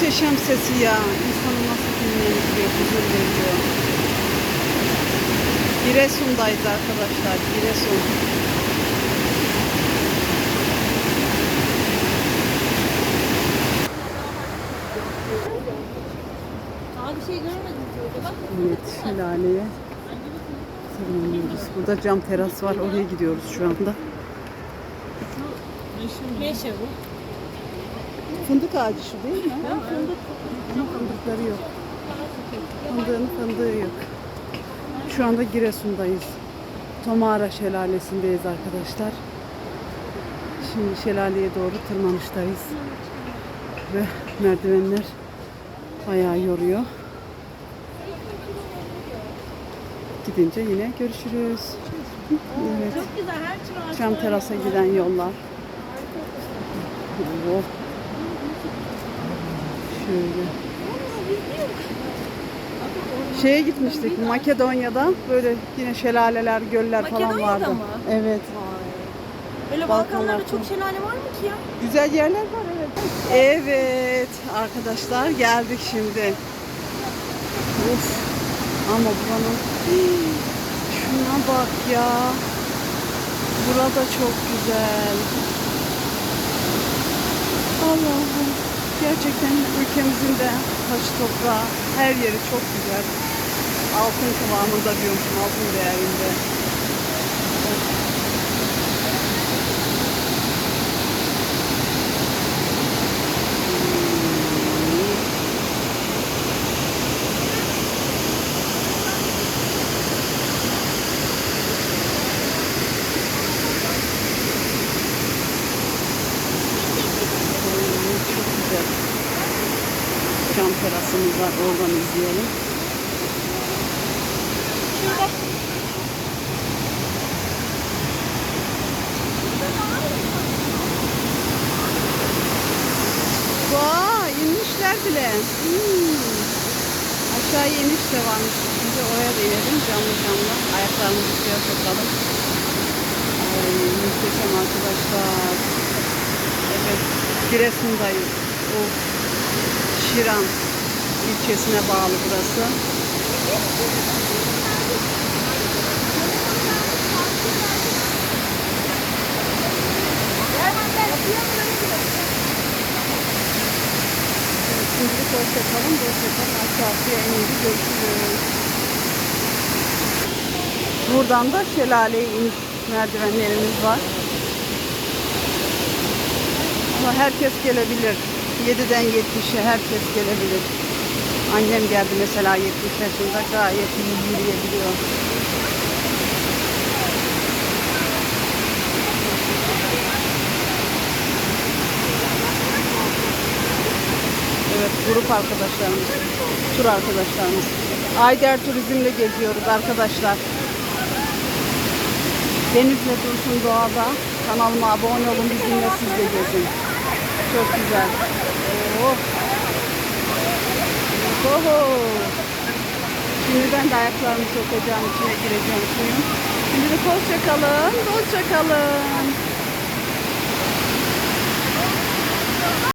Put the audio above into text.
Muhteşem sesi ya. İnsanı nasıl dinlendiriyor, huzur veriyor. Giresun'dayız arkadaşlar. Giresun. Şey Evet, şelaleye tırmanıyoruz. Burada cam teras var. Oraya gidiyoruz şu anda. meşe bu. Fındık ağacı şu değil mi? Ama fındıkları yok. Fındığın fındığı yok. Şu anda Giresun'dayız. Tomara Şelalesi'ndeyiz arkadaşlar. Şimdi şelaleye doğru tırmanıştayız. Ve merdivenler bayağı yoruyor. Gidince yine görüşürüz. Evet. Çok güzel her türlü ağaç Çam terasa giden yollar. Oh. Şöyle. Şeye gitmiştik Makedonya'da böyle yine şelaleler, göller falan Makedonya'da vardı. mı? Evet. Öyle Balkanlarda çok şelale var mı ki ya? Güzel yerler var evet. Evet arkadaşlar geldik şimdi. Of. Ama buranın şuna bak ya. Burada çok güzel. Allah'ım. Gerçekten ülkemizin de taş toprağı her yeri çok güzel. Altın kıvamında diyormuşum altın değerinde Çok güzel. Cam terasımız var. Oradan izleyelim. Vay inmişler bile. Hmm. Aşağıya iniş de varmış. Şimdi oraya da inelim canlı canlı. Ayaklarımızı suya sokalım. Ay muhteşem arkadaşlar. Evet, Giresun'dayız. O Şiran ilçesine bağlı burası. Şimdilik hoşça kalın, hoşça kalın. Aşağıya inince görüşürüz. Buradan da şelaleye iniş merdivenlerimiz var. Ama herkes gelebilir. 7'den 70'e herkes gelebilir. Annem geldi mesela 70 yaşında gayet iyi yürüyebiliyor. Evet grup arkadaşlarımız, tur arkadaşlarımız. Ayder Turizm'le geziyoruz arkadaşlar. Denizle Dursun Doğa'da kanalıma abone olun bizimle siz de gezin. Çok güzel. Oh. Oho. Şimdi ben de ayaklarımı sokacağım içine gireceğim suyun. Şimdi de hoşça kalın, hoşça kalın.